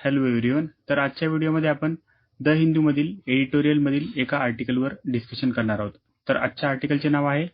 Hello everyone तर आजच्या व्हिडिओमध्ये आपण द हिंदू मधील एडिटोरियल मधील एका आर्टिकलवर डिस्कशन करणार आहोत. तर आजच्या आर्टिकलचे नाव आहे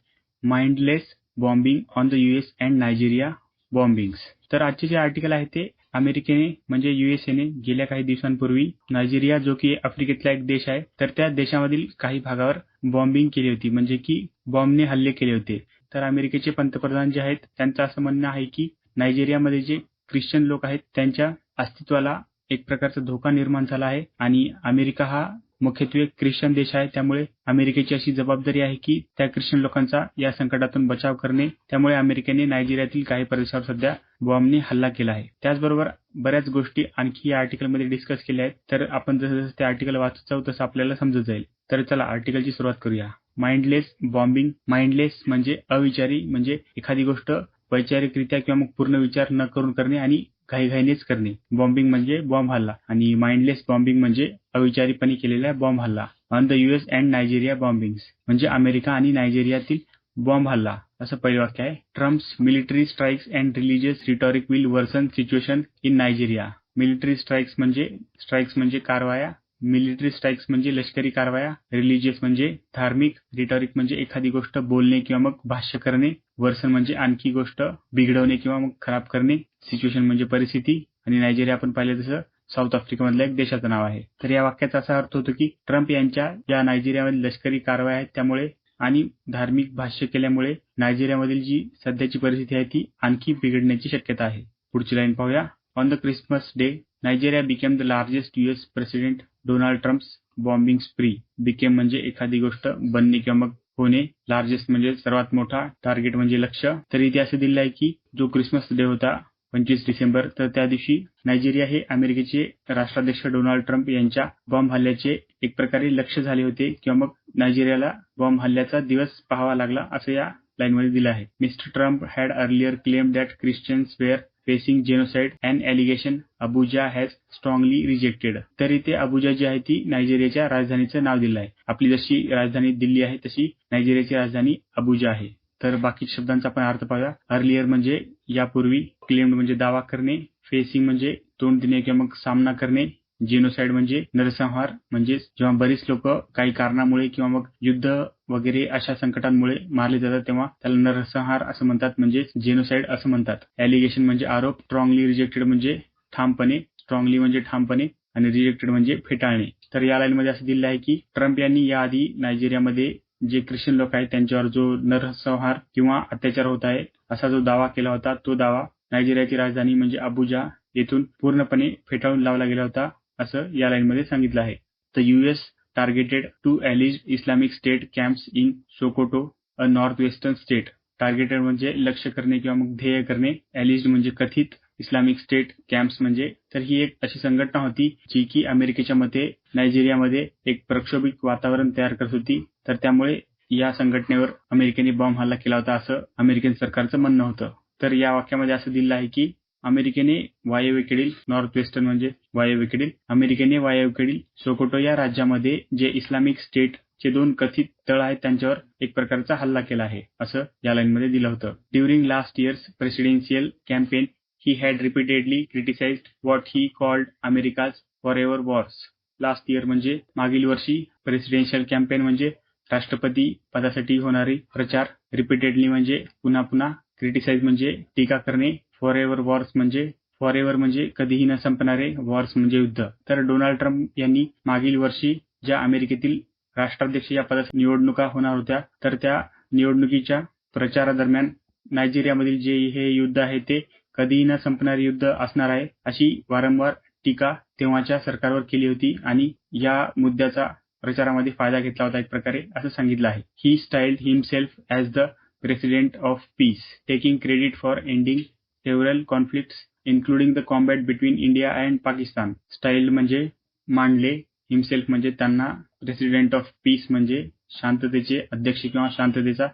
mindless bombing on the US and Nigeria bombings तर आजचे जे आर्टिकल आहे ते अमेरिकेने म्हणजे युएसएने गेल्या काही दिवसांपूर्वी नायजेरिया जो की आफ्रिकेतला एक देश आहे तर त्या देशामधील काही भागावर बॉम्बिंग केली होती. म्हणजे की बॉम्बने हल्ले केले होते. तर अमेरिकेचे पंतप्रधान जे आहेत त्यांचं असं म्हणणं आहे की नायजेरियामध्ये जे ख्रिश्चन लोक आहेत त्यांच्या अस्तित्वाला एक प्रकारचा धोका निर्माण झाला आहे आणि अमेरिका हा मुख्यत्वे ख्रिश्चन देश आहे. त्यामुळे अमेरिकेची अशी जबाबदारी आहे की त्या ख्रिश्चन लोकांचा या संकटातून बचाव करणे. त्यामुळे अमेरिकेने नायजेरियातील काही प्रदेशावर सध्या बॉम्बने हल्ला केला आहे. त्याचबरोबर बऱ्याच गोष्टी आणखी या आर्टिकलमध्ये डिस्कस केल्या आहेत. तर आपण जसं जसं ते आर्टिकल वाचत जाऊ तसं आपल्याला समजत जाईल. तर चला आर्टिकलची सुरुवात करूया. Mindless bombing. माइंडलेस म्हणजे अविचारी म्हणजे एखादी गोष्ट वैचारिकरित्या किंवा मग पूर्ण विचार न करून करणे आणि घाईघाईनेच करणे. बॉम्बिंग म्हणजे बॉम्ब हल्ला आणि माइंडलेस बॉम्बिंग म्हणजे अविचारीपणे केलेला बॉम्ब हल्ला. On the US and Nigeria bombing म्हणजे अमेरिका आणि नायजेरियातील बॉम्ब हल्ला. असं पहिलं वाक्य आहे. Trump's military strikes and religious rhetoric will worsen situation in Nigeria military strikes म्हणजे स्ट्राईक्स म्हणजे कारवाया. मिलिटरी स्ट्राईक्स म्हणजे लष्करी कारवाया. रिलिजियस म्हणजे धार्मिक रिटॉरिक म्हणजे एखादी गोष्ट बोलणे किंवा मग भाष्य करणे. वर्सन म्हणजे आणखी गोष्ट बिघडवणे किंवा मग खराब करणे. सिच्युएशन म्हणजे परिस्थिती आणि नायजेरिया आपण पाहिलं तसं साऊथ आफ्रिकेमधल्या एक देशाचं नाव आहे. तर या वाक्याचा असा अर्थ होतो की ट्रम्प यांच्या या नायजेरियामधील लष्करी कारवाया आहेत त्यामुळे आणि धार्मिक भाष्य केल्यामुळे नायजेरियामधील जी सध्याची परिस्थिती आहे ती आणखी बिघडण्याची शक्यता आहे. पुढची लाईन पाहूया. On the Christmas day Nigeria became the largest US president Donald Trump's bombing spree became म्हणजे एखादी गोष्ट बनणे किंवा मग होणे. लार्जेस्ट म्हणजे सर्वात मोठा टार्गेट म्हणजे लक्ष तर इथे असं दिलं आहे की जो क्रिसमस डे होता पंचवीस डिसेंबर तर त्या दिवशी नायजेरिया हे अमेरिकेचे राष्ट्राध्यक्ष डोनाल्ड ट्रम्प यांच्या बॉम्ब हल्ल्याचे एक प्रकारे लक्ष झाले होते किंवा मग नायजेरियाला बॉम्ब हल्ल्याचा दिवस पाहावा लागला असं या लाईनमध्ये दिलं आहे. Mister Trump had earlier claim that Christians were facing genocide and allegation Abuja has strongly rejected तर इथे अबुजा जी आहे ती नायजेरियाच्या राजधानीचं नाव दिलं आहे. आपली जशी राजधानी दिल्ली आहे तशी नायजेरियाची राजधानी अबुजा आहे. तर बाकी शब्दांचा आपण अर्थ पाहूया. अर्लियर म्हणजे यापूर्वी क्लेम्ड म्हणजे दावा करणे फेसिंग म्हणजे तोंड देणे किंवा मग सामना करणे जेनोसाइड म्हणजे नरसंहार म्हणजेच जेव्हा बरीच लोक काही कारणामुळे किंवा मग युद्ध वगैरे अशा संकटांमुळे मारले जातात तेव्हा त्याला नरसंहार असं म्हणतात म्हणजे जेनोसाइड असं म्हणतात. ॲलिगेशन म्हणजे आरोप स्ट्रॉंगली रिजेक्टेड म्हणजे ठामपणे स्ट्रॉंगली म्हणजे ठामपणे आणि रिजेक्टेड म्हणजे फेटाळणे. तर या लाईनमध्ये असं दिलं आहे की ट्रम्प यांनी याआधी नायजेरियामध्ये जे ख्रिश्चन लोक आहेत त्यांच्यावर जो नरसंहार किंवा अत्याचार होत आहे असा जो दावा केला होता तो दावा नायजेरियाची राजधानी म्हणजे अबुजा येथून पूर्णपणे फेटाळून लावला गेला होता असं या लाईनमध्ये सांगितलं आहे. The US targeted two alleged Islamic State camps in Sokoto a north western state targeted म्हणजे लक्ष करणे किंवा मग ध्येय करणे. अलिज म्हणजे कथित. इस्लामिक स्टेट कॅम्प्स म्हणजे तर ही एक अशी संघटना होती जी की अमेरिकेच्या मते नायजेरियामध्ये एक प्रक्षोभिक वातावरण तयार करत होती. तर त्यामुळे या संघटनेवर अमेरिकेने बॉम्ब हल्ला केला होता असं अमेरिकन सरकारचं म्हणणं होतं. तर या वाक्यामध्ये असं दिलं आहे की अमेरिकेने वायव्येकडील नॉर्थ वेस्टर्न म्हणजे वायव्येकडील अमेरिकेने वायव्येकडील सोकोटो या राज्यामध्ये जे इस्लामिक स्टेट चे दोन कथित तळ आहेत त्यांच्यावर एक प्रकारचा हल्ला केला आहे असं या लाईनमध्ये दिलं होतं. During last year's presidential campaign he had repeatedly criticise what he called America's forever wars last year म्हणजे मागील वर्षी प्रेसिडेन्शियल कॅम्पेन म्हणजे राष्ट्रपती पदासाठी होणारे प्रचार रिपीटेडली म्हणजे पुन्हा पुन्हा क्रिटिसाइज म्हणजे टीका करणे फॉर एव्हर वॉर्स म्हणजे फॉर एव्हर म्हणजे कधीही न संपणारे वॉर्स म्हणजे युद्ध. तर डोनाल्ड ट्रम्प यांनी मागील वर्षी ज्या अमेरिकेतील राष्ट्राध्यक्ष या पदासाठी निवडणुका होणार होत्या तर त्या निवडणुकीच्या प्रचारादरम्यान नायजेरियामधील जे हे युद्ध आहे ते कधीही न संपणारे युद्ध असणार आहे अशी वारंवार टीका तेव्हाच्या सरकारवर केली होती आणि या मुद्द्याचा प्रचारामध्ये फायदा घेतला होता एक प्रकारे असं सांगितलं आहे. He style himself as the president of peace taking credit for ending several conflicts including the combat between India and Pakistan style म्हणजे मांडले हिमसेल्फ म्हणजे त्यांना. प्रेसिडेंट ऑफ पीस म्हणजे शांततेचे अध्यक्ष किंवा शांततेचा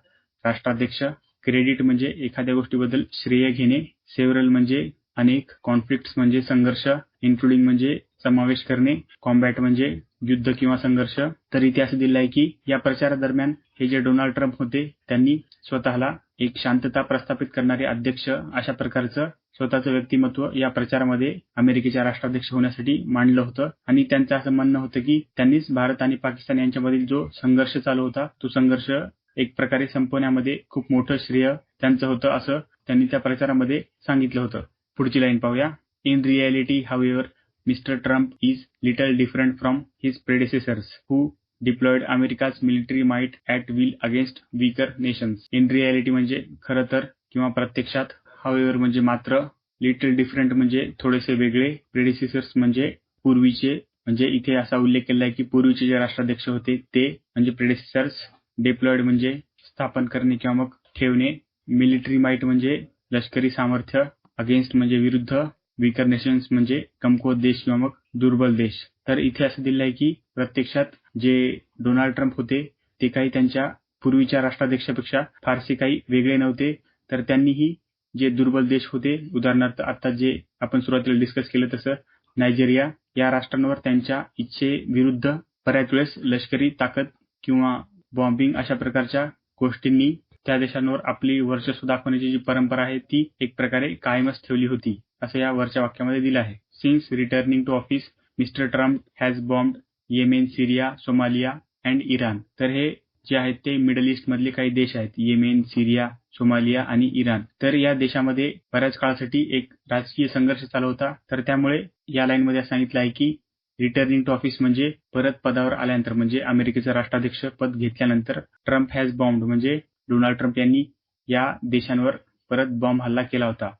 राष्ट्राध्यक्ष. क्रेडिट म्हणजे एखाद्या गोष्टीबद्दल श्रेय घेणे. सेव्हरल म्हणजे अनेक कॉन्फ्लिक्ट म्हणजे संघर्ष इन्क्लुडिंग म्हणजे समावेश करणे. कॉम्बॅट म्हणजे युद्ध किंवा संघर्ष तर इतिहास दिलाय दिलं आहे की या प्रचारादरम्यान हे जे डोनाल्ड ट्रम्प होते त्यांनी स्वतःला एक शांतता प्रस्थापित करणारे अध्यक्ष अशा प्रकारचं स्वतःचं व्यक्तिमत्व या प्रचारामध्ये अमेरिकेच्या राष्ट्राध्यक्ष होण्यासाठी मांडलं होतं. आणि त्यांचं असं म्हणणं होतं की त्यांनीच भारत आणि पाकिस्तान यांच्यामधील जो संघर्ष चालू होता तो संघर्ष एक प्रकारे संपवण्यामध्ये खूप मोठं श्रेय त्यांचं होतं असं त्यांनी त्या प्रचारामध्ये सांगितलं होतं. पुढची लाईन पाहूया. In reality however mister Trump is little different from his predecessors who deployed America's military might at will against weaker nations. In reality म्हणजे खरं तर किंवा प्रत्यक्षात हावेवर म्हणजे मात्र लिटल डिफरंट म्हणजे थोडेसे वेगळे प्रेडिसेसर्स म्हणजे पूर्वीचे म्हणजे इथे असा उल्लेख केला आहे की पूर्वीचे जे राष्ट्राध्यक्ष होते ते म्हणजे प्रेडिसेसर्स डिप्लॉइड म्हणजे स्थापन करणे किंवा मग ठेवणे मिलिटरी माइट म्हणजे लष्करी सामर्थ्य अगेन्स्ट म्हणजे विरुद्ध वीकर नेशन्स म्हणजे कमकुवत देश किंवा मग दुर्बल देश. तर इथे असं दिलं आहे की प्रत्यक्षात जे डोनाल्ड ट्रम्प होते ते काही त्यांच्या पूर्वीच्या राष्ट्राध्यक्षापेक्षा फारसे काही वेगळे नव्हते. तर त्यांनीही जे दुर्बल देश होते उदाहरणार्थ आता जे आपण सुरुवातीला डिस्कस केलं तसं नायजेरिया या राष्ट्रांवर त्यांच्या इच्छेविरुद्ध बऱ्याच वेळेस लष्करी ताकद किंवा बॉम्बिंग अशा प्रकारच्या गोष्टींनी त्या देशांवर आपली वर्चस्व दाखवण्याची जी परंपरा आहे ती एक प्रकारे कायमच ठेवली होती. असं या वरच्या वाक्यामध्ये दिलं आहे. Since returning to office mister Trump has bomb Yemen Syria Somalia and Iran तर हे जे आहेत ते मिडल ईस्ट मधले काही देश आहेत. येमेन सिरिया सोमालिया आणि इराण तर या देशामध्ये बऱ्याच काळासाठी एक राजकीय संघर्ष चालू होता. तर त्यामुळे या लाईन मध्ये सांगितलं आहे की रिटर्निंग टू ऑफिस म्हणजे परत पदावर आल्यानंतर म्हणजे अमेरिकेचं राष्ट्राध्यक्ष पद घेतल्यानंतर ट्रम्प हॅज बॉम्ब म्हणजे डोनाल्ड ट्रम्प यांनी या देशांवर परत बॉम्ब हल्ला केला होता.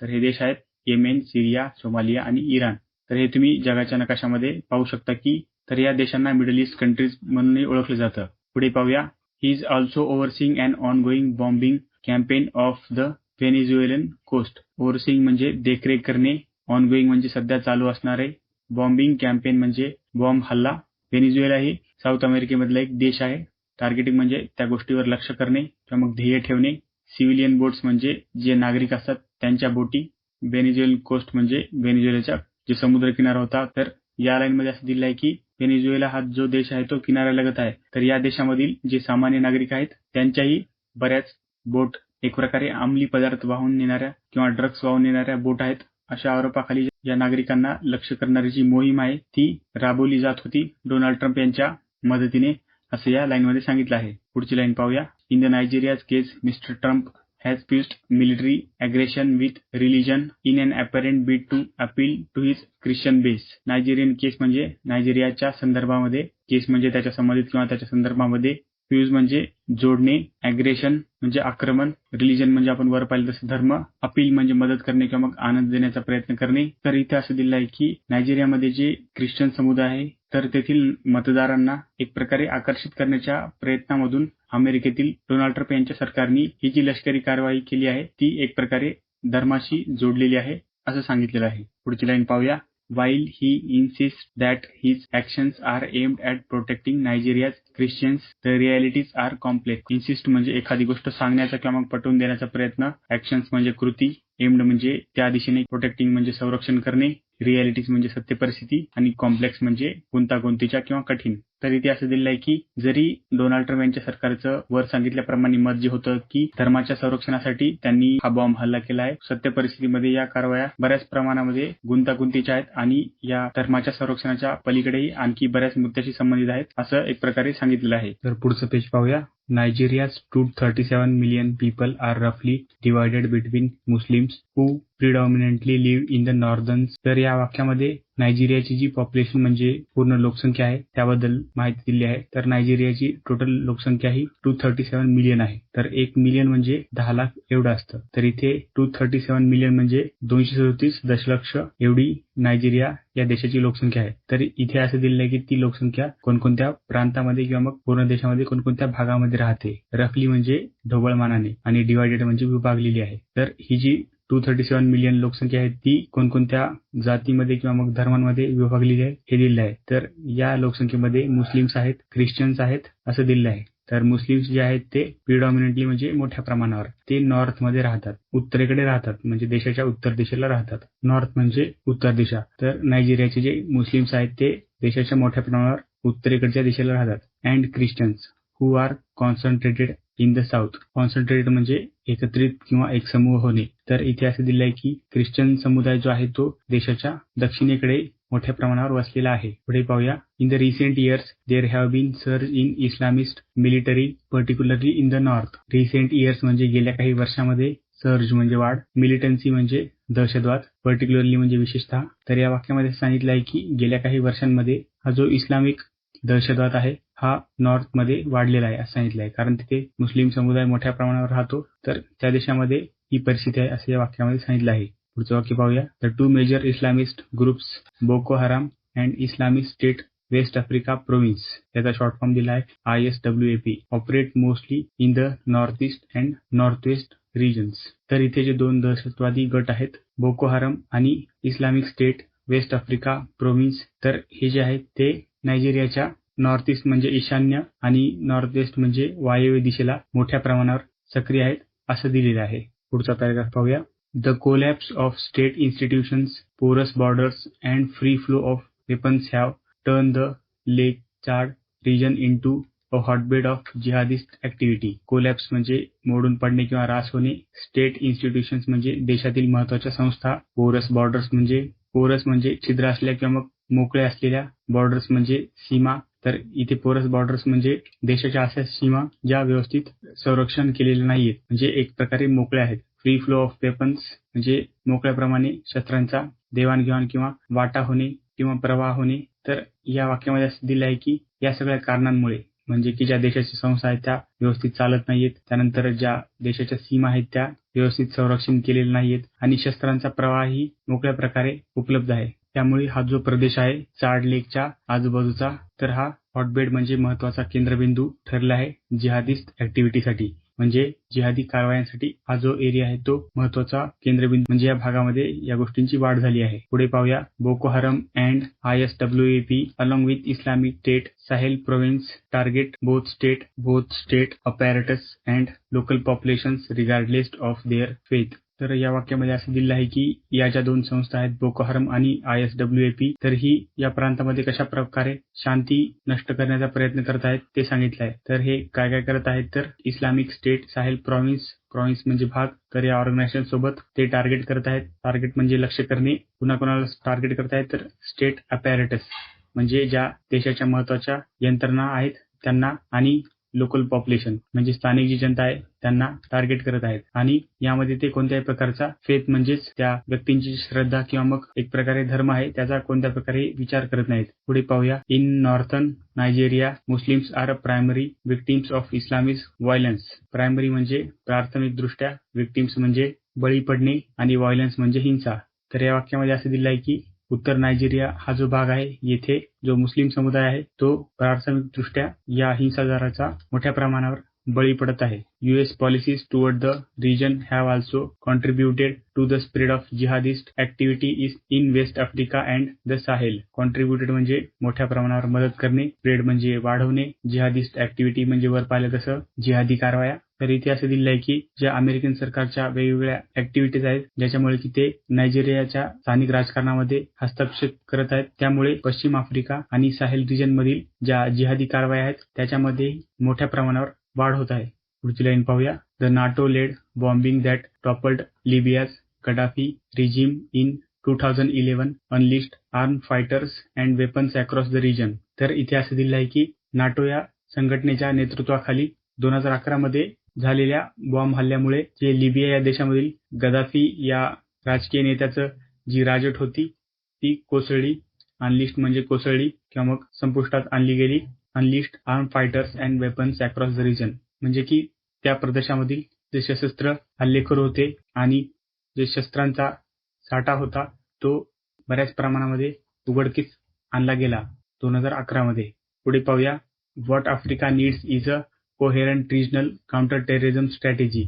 तर हे देश आहेत येमेन सिरिया सोमालिया आणि इराण. तर हे तुम्ही जगाच्या नकाशामध्ये पाहू शकता की तर या देशांना मिडल ईस्ट कंट्रीज म्हणूनही ओळखलं जातं. पुढे पाहूया. He is also overseeing and ongoing bombing campaign of the Venezuelan coast overseeing म्हणजे देखरेख करणे. ऑन गोईंग म्हणजे सध्या चालू असणारे. बॉम्बिंग कॅम्पेन म्हणजे बॉम्ब हल्ला. व्हेनेझुएला ही साऊथ अमेरिकेमधला एक देश आहे. टार्गेटिंग म्हणजे त्या गोष्टीवर लक्ष करणे किंवा मग ध्येय ठेवणे. सिव्हिलियन बोट्स म्हणजे जे नागरिक असतात त्यांच्या बोटी. व्हेनेझुएल कोस्ट म्हणजे व्हेनेझुएलाच्या जे समुद्र किनारा होता तर या लाईनमध्ये असं दिलं आहे की व्हेनेझुएला हा जो देश आहे तो किनाऱ्यालगत आहे. तर या देशामधील जे सामान्य नागरिक आहेत त्यांच्याही बऱ्याच बोट एक प्रकारे अंमली पदार्थ वाहून नेणाऱ्या किंवा ड्रग्ज वाहून नेणाऱ्या बोट आहेत अशा आरोपाखाली या नागरिकांना लक्ष करणारी जी मोहीम आहे ती राबवली जात होती. डोनाल्ड ट्रम्प यांच्या मदतीने असं या लाईनमध्ये सांगितलं आहे. पुढची लाईन पाहूया. In the Nigeria's case mister Trump has fused military aggression with religion in an apparent bid to appeal to his Christian base. Nigerian case म्हणजे नायजेरियाच्या संदर्भामध्ये केस म्हणजे त्याच्या संबंधित किंवा त्याच्या संदर्भामध्ये फ्यूज म्हणजे जोडणे अग्रेशन म्हणजे आक्रमण रिलिजन म्हणजे आपण वर पाहिलं तसं धर्म अपील म्हणजे मदत करणे किंवा मग आनंद देण्याचा प्रयत्न करणे तर इथे असं दिलं आहे की नायजेरियामध्ये जे ख्रिश्चन समुदाय आहे तर तेथील मतदारांना एक प्रकारे आकर्षित करण्याच्या प्रयत्नामधून अमेरिकेतील डोनाल्ड ट्रम्प यांच्या सरकारने ही जी लष्करी कारवाई केली आहे ती एक प्रकारे धर्माशी जोडलेली आहे असं सांगितलेलं आहे. पुढची लाईन पाहूया. While he insists that his actions are aimed at protecting Nigeria's Christians, the realities are complex. Insist म्हणजे एखादी गोष्ट सांगण्याचा किंवा मग पटवून देण्याचा प्रयत्न. ऍक्शन्स म्हणजे कृती. एम्ड म्हणजे त्या दिशेने. प्रोटेक्टिंग म्हणजे संरक्षण करणे. रियालिटीज म्हणजे सत्य परिस्थिती आणि कॉम्प्लेक्स म्हणजे गुंतागुंतीच्या किंवा कठीण. तर इथे असं दिलं आहे की जरी डोनाल्ड ट्रम्प यांच्या सरकारचं वर सांगितल्याप्रमाणे मत जे होतं की धर्माच्या संरक्षणासाठी त्यांनी हा बॉम्ब हल्ला केला आहे सत्य परिस्थितीमध्ये या कारवाया बऱ्याच प्रमाणामध्ये गुंतागुंतीच्या आहेत आणि या धर्माच्या संरक्षणाच्या पलीकडेही आणखी बऱ्याच मुद्द्याशी संबंधित आहेत असं एक प्रकारे सांगितलेलं आहे. तर पुढचं पेज पाहूया. Nigeria's 237 million people are roughly divided between Muslims who predominantly live in the northern तर या वाक्यामध्ये नायजेरियाची जी पॉप्युलेशन म्हणजे पूर्ण लोकसंख्या आहे त्याबद्दल माहिती दिली आहे. तर नायजेरियाची टोटल लोकसंख्या ही टू थर्टी सेव्हन मिलियन आहे. तर एक मिलियन म्हणजे दहा लाख एवढं असतं. तर इथे टू थर्टी सेव्हन मिलियन म्हणजे दोनशे सदतीस दशलक्ष एवढी नायजेरिया या देशाची लोकसंख्या आहे. तर इथे असं दिलेलं आहे की ती लोकसंख्या कोणकोणत्या प्रांतामध्ये किंवा मग पूर्ण देशामध्ये कोणकोणत्या भागामध्ये राहते. रफली म्हणजे ढोबळमानाने आणि डिवायडेड म्हणजे विभागलेली आहे. तर ही जी टू थर्टी सेव्हन मिलियन लोकसंख्या आहे ती कोणकोणत्या जातीमध्ये किंवा मग धर्मांमध्ये विभागलेली आहे हे दिलेलं आहे. तर या लोकसंख्येमध्ये मुस्लिम्स आहेत ख्रिश्चन्स आहेत असं दिलेलं आहे. तर मुस्लिम्स जे आहेत ते प्रिडॉमिनेटली म्हणजे मोठ्या प्रमाणावर ते नॉर्थमध्ये राहतात. उत्तरेकडे राहतात म्हणजे देशाच्या उत्तर दिशेला राहतात. नॉर्थ म्हणजे उत्तर दिशा. तर नायजेरियाचे जे मुस्लिम्स आहेत ते देशाच्या मोठ्या प्रमाणावर उत्तरेकडच्या दिशेला राहतात. And Christians who are concentrated in the south concentrated म्हणजे एकत्रित किंवा एक समूह होणे. तर इथे असं दिलं आहे की ख्रिश्चन समुदाय जो आहे तो देशाच्या दक्षिणेकडे मोठ्या प्रमाणावर वसलेला आहे. पुढे पाहूया. In the recent years there have been surge in Islamist military particularly in the north recent years म्हणजे गेल्या काही वर्षामध्ये सर्ज म्हणजे वाढ मिलिटन्सी म्हणजे दहशतवाद पर्टिक्युलरली म्हणजे विशेषतः. तर या वाक्यामध्ये सांगितलं आहे की गेल्या काही वर्षांमध्ये हा जो इस्लामिक दहशतवाद आहे हा नॉर्थमध्ये वाढलेला आहे असं सांगितलं आहे. कारण तिथे मुस्लिम समुदाय मोठ्या प्रमाणावर राहतो. तर त्या देशामध्ये ही परिस्थिती आहे असं या वाक्यामध्ये सांगितलं आहे. पुढचं वाक्य पाहूया. The two major Islamist groups Boko Haram and Islamic State West Africa Province याचा शॉर्ट फॉर्म दिला आहे. I S W A P operate mostly in the north east and north west regions तर इथे जे दोन दहशतवादी गट आहेत बोको हरम आणि Islamic State West Africa Province तर हे जे आहेत ते नायजेरियाच्या नॉर्थ ईस्ट म्हणजे ईशान्य आणि नॉर्थ वेस्ट म्हणजे वायव्य दिशेला मोठ्या प्रमाणावर सक्रिय आहेत असं दिलेलं आहे. पुढचा पॅराग्राफ पाहूया. The collapse of state institutions porous borders and free flow of weapons have turn the lake Chad region into a hotbed of jihadist activity collapse म्हणजे मोडून पडणे किंवा रास होणे. स्टेट इन्स्टिट्यूशन्स म्हणजे देशातील महत्त्वाच्या संस्था. पोरस बॉर्डर्स म्हणजे पोरस म्हणजे छिद्र असल्या किंवा मग मोकळ्या असलेल्या बॉर्डर्स म्हणजे सीमा. तर इथे पोरस बॉर्डर्स म्हणजे देशाच्या अशा सीमा ज्या व्यवस्थित संरक्षण केलेल्या नाहीयेत. म्हणजे एक प्रकारे मोकळ्या आहेत. फ्री फ्लो ऑफ वेपन्स म्हणजे मोकळ्याप्रमाणे शस्त्रांचा देवाणघेवाण किंवा वाटा होणे किंवा प्रवाह होणे तर या वाक्यामध्ये असं दिलं आहे की या सगळ्या कारणांमुळे म्हणजे की ज्या देशाच्या संस्था आहेत त्या व्यवस्थित चालत नाहीयेत त्यानंतर ज्या देशाच्या सीमा आहेत त्या व्यवस्थित संरक्षण केलेले नाहीयेत आणि शस्त्रांचा प्रवाहही मोकळ्या प्रकारे उपलब्ध आहे. त्यामुळे हा जो प्रदेश आहे चाड लेकच्या आजूबाजूचा तर हा हॉटबेड म्हणजे महत्त्वाचा केंद्रबिंदू ठरला आहे जिहादिस्ट ऍक्टिव्हिटीसाठी म्हणजे जिहादी कारवायांसाठी हा जो एरिया आहे तो महत्त्वाचा केंद्रबिंदू म्हणजे या भागामध्ये या गोष्टींची वाढ झाली आहे. पुढे पाहूया. Boko Haram and I S W A P along with Islamic State Sahel Province target both state both state apparatus and local populations regardless of their faith तर या वाक्यामध्ये असं दिलं आहे की या ज्या दोन संस्था आहेत बोको हरम आणि I S W A P तर ही या प्रांतामध्ये कशा प्रकारे शांती नष्ट करण्याचा प्रयत्न करत आहेत ते सांगितलं आहे. तर हे काय काय करत आहेत? तर Islamic State Sahel province province म्हणजे भाग तर या ऑर्गनायझेशन सोबत ते टार्गेट करत आहेत. टार्गेट म्हणजे लक्ष करणे. पुन्हा कोणाला टार्गेट करत आहेत? तर स्टेट अपॅरेटस म्हणजे ज्या देशाच्या महत्त्वाच्या यंत्रणा आहेत त्यांना आणि लोकल पॉप्युलेशन म्हणजे स्थानिक जी जनता आहे त्यांना टार्गेट करत आहेत. आणि यामध्ये ते कोणत्याही प्रकारचा फेथ म्हणजेच त्या व्यक्तींची श्रद्धा किंवा मग एक प्रकारे धर्म आहे त्याचा कोणत्या प्रकारे विचार करत नाहीत. पुढे पाहूया. In northern Nigeria Muslims are primary victims of Islamic violence primary म्हणजे प्राथमिक दृष्ट्या विक्टिम्स म्हणजे बळी पडणे आणि व्हायलन्स म्हणजे हिंसा. तर या वाक्यामध्ये असं दिलं आहे की उत्तर नायजेरिया हा जो भाग आहे येथे जो मुस्लिम समुदाय आहे तो प्राथमिकदृष्ट्या या हिंसाचाराचा मोठ्या प्रमाणावर बळी पडत आहे. US policies toward the region have also contributed to the spread of jihadist activity is in West Africa and the Sahel contributed म्हणजे मोठ्या प्रमाणावर मदत करणे स्प्रेड म्हणजे वाढवणे जिहादिस्ट ऍक्टिव्हिटी म्हणजे वर पाहिलं तसं जिहादी कारवाया. तर इथे असं दिलं आहे की ज्या अमेरिकन सरकारच्या वेगवेगळ्या ऍक्टिव्हिटीज आहेत ज्याच्यामुळे की ते नायजेरियाच्या स्थानिक राजकारणामध्ये हस्तक्षेप करत आहेत त्यामुळे पश्चिम आफ्रिका आणि साहेल रिजन मधील ज्या जिहादी कारवाया आहेत त्याच्यामध्ये मोठ्या प्रमाणावर वाढ होत आहे. पुढची लाईन पाहूया. The NATO led bombing that toppled Libya's Gaddafi regime in two thousand eleven unleashed arm fighters and weapons across the region तर इथे असं दिलं आहे की नाटो या संघटनेच्या नेतृत्वाखाली दोन हजार अकरा मध्ये झालेल्या बॉम्ब हल्ल्यामुळे जे लिबिया या देशामधील गदाफी या राजकीय नेत्याचं जी राजट होती ती कोसळली. अनलिस्ट म्हणजे कोसळली किंवा मग संपुष्टात आणली गेली. Unleashed arm fighters and weapons across the region म्हणजे की त्या प्रदेशामधील जे सशस्त्र हल्लेखोर होते आणि जे शस्त्रांचा साठा होता तो बऱ्याच प्रमाणामध्ये उघडकीस आणला गेला दोन हजार अकरामध्ये पुढे पाहूया. What Africa needs is a coherent regional counter terrorism strategy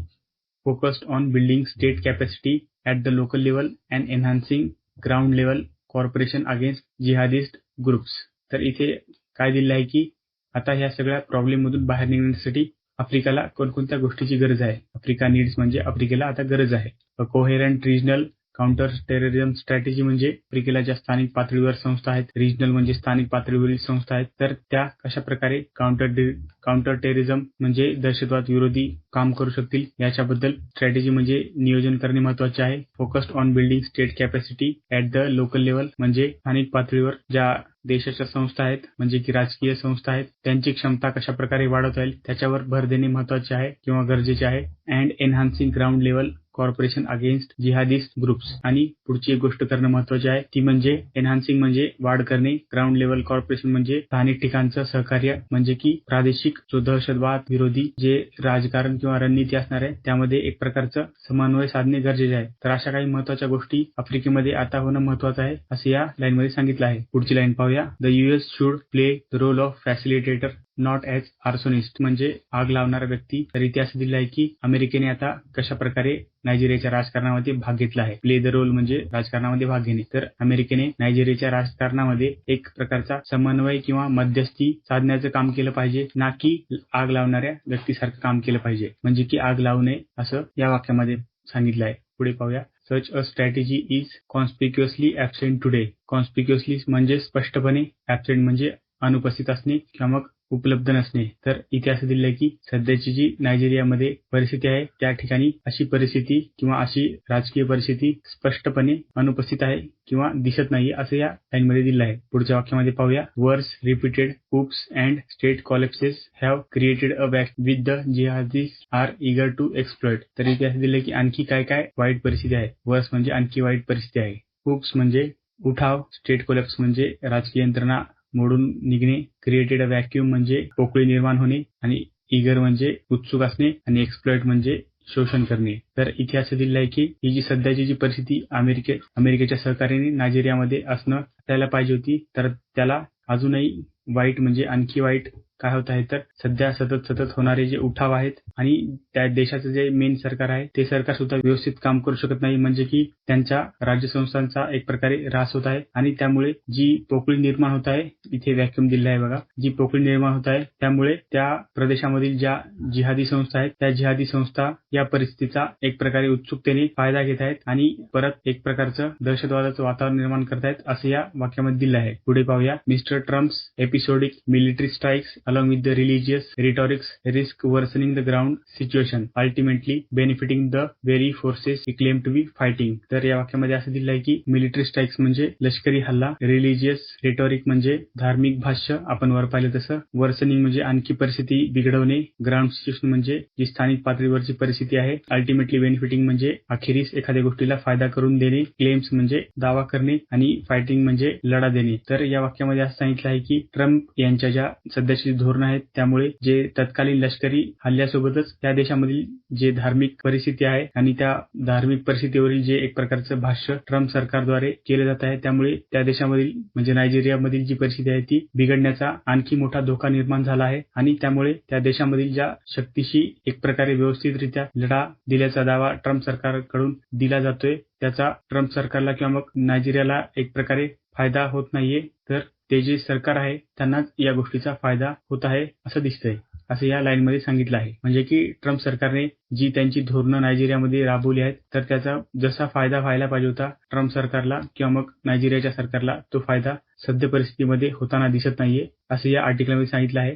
focused on building state capacity at the local level and enhancing ground level corporation against jihadist groups तर इथे काय दिलं आहे की आता ह्या सगळ्या प्रॉब्लेम मधून बाहेर निघण्यासाठी आफ्रिकाला कोणकोणत्या गोष्टीची गरज आहे? आफ्रिका नीड्स म्हणजे आफ्रिकेला आता गरज आहे. Coherent regional counter terrorism strategy म्हणजे आफ्रिकेला ज्या स्थानिक पातळीवर संस्था आहेत रिजनल म्हणजे स्थानिक पातळीवरील संस्था आहेत तर त्या कशा प्रकारे काउंटर काउंटर टेररिझम म्हणजे दहशतवाद विरोधी काम करू शकतील? याच्याबद्दल स्ट्रॅटेजी म्हणजे नियोजन करणे महत्त्वाचे आहे. Focused on building state capacity at the local level म्हणजे स्थानिक पातळीवर ज्या देशाच्या संस्था आहेत म्हणजे की राजकीय संस्था आहेत त्यांची क्षमता कशा प्रकारे वाढवता येईल त्याच्यावर भर देणे महत्त्वाचे आहे किंवा गरजेचे आहे and enhancing ground level corporation against jihadist groups आणि पुढची एक गोष्ट करणं महत्वाची आहे ती म्हणजे एनहान्सिंग म्हणजे वाढ करणे ग्राउंड लेवल कॉर्पोरेशन म्हणजे स्थानिक ठिकाणचं सहकार्य म्हणजे की प्रादेशिक जो दहशतवाद विरोधी जे राजकारण किंवा रणनीती असणार आहे त्यामध्ये एक प्रकारचं समन्वय साधणे गरजेचे आहे. तर अशा काही महत्त्वाच्या गोष्टी आफ्रिकेमध्ये आता होणं महत्वाचं आहे असं या लाईनमध्ये सांगितलं आहे. पुढची लाईन पाहूया. The US should play the role of facilitator not as arsonist म्हणजे आग लावणारा व्यक्ती. तर इतिहास दिला आहे की अमेरिकेने आता कशा प्रकारे नायजेरियाच्या राजकारणामध्ये भाग घेतला आहे. प्ले द रोल म्हणजे राजकारणामध्ये भाग घेणे. तर अमेरिकेने नायजेरियाच्या राजकारणामध्ये एक प्रकारचा समन्वय किंवा मध्यस्थी साधण्याचं काम केलं पाहिजे ना की आग लावणाऱ्या व्यक्तीसारखं काम केलं पाहिजे. म्हणजे की आग लावू नये असं या वाक्यामध्ये सांगितलं आहे पुढे पाहूया. Such a strategy is conspicuously absent today conspicuously म्हणजे स्पष्टपणे ऍबसेंट म्हणजे अनुपस्थित असणे किंवा मग उपलब्ध नसणे. तर इथे असं दिलं की सध्याची जी नायजेरियामध्ये परिस्थिती आहे त्या ठिकाणी अशी परिस्थिती किंवा अशी राजकीय परिस्थिती स्पष्टपणे अनुपस्थित आहे किंवा दिसत नाही असं या लाईनमध्ये दिलं आहे. पुढच्या वाक्यामध्ये पाहूया. Worse repeated coups and state collapses have created a back with the jihadis are eager to exploit तर इथे असं दिलं की आणखी काय काय वाईट परिस्थिती आहे? वर्स म्हणजे आणखी वाईट परिस्थिती आहे. कुप्स म्हणजे उठाव स्टेट कोलॅप्स म्हणजे राजकीय यंत्रणा मोडून निघणे क्रिएटेड अ व्हॅक्युम म्हणजे पोकळी निर्माण होणे आणि इगर म्हणजे उत्सुक असणे आणि एक्सप्लॉइट म्हणजे शोषण करणे. तर इथे असं आहे की ही जी सध्याची जी परिस्थिती अमेरिके अमेरिकेच्या सहकार्याने नायजेरियामध्ये असणं असायला पाहिजे होती तर त्याला अजूनही वाईट म्हणजे आणखी वाईट काय होत आहे तर सध्या सतत सतत होणारे जे उठाव आहेत आणि त्या देशाचं जे मेन सरकार आहे ते सरकार सुद्धा व्यवस्थित काम करू शकत नाही. म्हणजे की त्यांच्या राज्य संस्थांचा एक प्रकारे ऱ्हास होत आहे आणि त्यामुळे जी पोकळी निर्माण होत आहे इथे व्हॅक्युम दिलं आहे बघा. जी पोकळी निर्माण होत आहे त्यामुळे त्या प्रदेशामधील ज्या जिहादी संस्था आहेत त्या जिहादी संस्था या परिस्थितीचा एक प्रकारे उत्सुकतेने फायदा घेत आहेत आणि परत एक प्रकारचं दहशतवादाचं वातावरण निर्माण करत आहेत असं या वाक्यामध्ये दिलं आहे. पुढे पाहूया. Mister Trump's episodic military strikes along with the religious rhetorics risk worsening the ground situation, ultimately benefiting the very forces he claimed to be fighting. तर या वाक्यामध्ये असं दिलं आहे की मिलिटरी स्ट्राईक्स म्हणजे लष्करी हल्ला रिलिजियस रेटॉरिक म्हणजे धार्मिक भाष्य आपण वर पाहिलं तसं वर्सनिंग म्हणजे आणखी परिस्थिती बिघडवणे ग्राउंड सिच्युएशन म्हणजे जी स्थानिक पातळीवरची परिस्थिती आहे अल्टिमेटली बेनिफिटिंग म्हणजे अखेरीस एखाद्या गोष्टीला फायदा करून देणे क्लेम्स म्हणजे दावा करणे आणि फायटिंग म्हणजे लढा देणे तर या वाक्यामध्ये असं सांगितलं आहे की ट्रम्प यांच्या ज्या सध्याची धोरणं आहेत. त्यामुळे जे तत्कालीन लष्करी हल्ल्यासोबतच त्या देशामधील जे धार्मिक परिस्थिती आहे आणि त्या धार्मिक परिस्थितीवरील जे एक प्रकारचं भाष्य ट्रम्प सरकारद्वारे केलं जात आहे त्यामुळे त्या देशामधील म्हणजे नायजेरियामधील जी परिस्थिती आहे ती बिघडण्याचा आणखी मोठा धोका निर्माण झाला आहे आणि त्यामुळे त्या देशामधील ज्या शक्तीशी एक प्रकारे व्यवस्थितरित्या लढा दिल्याचा दावा ट्रम्प सरकारकडून दिला जातोय त्याचा ट्रम्प सरकारला किंवा मग नायजेरियाला एक प्रकारे फायदा होत नाहीये. तर ते जे सरकार आहे त्यांनाच या गोष्टीचा फायदा होत आहे असं दिसतंय असं या लाईनमध्ये सांगितलं आहे. म्हणजे की ट्रम्प सरकारने जी त्यांची धोरणं नायजेरियामध्ये राबवली आहेत तर त्याचा जसा फायदा व्हायला पाहिजे होता ट्रम्प सरकारला किंवा मग नायजेरियाच्या सरकारला तो फायदा सद्य परिस्थितीमध्ये होताना दिसत नाहीये असं या आर्टिकलमध्ये सांगितलं आहे.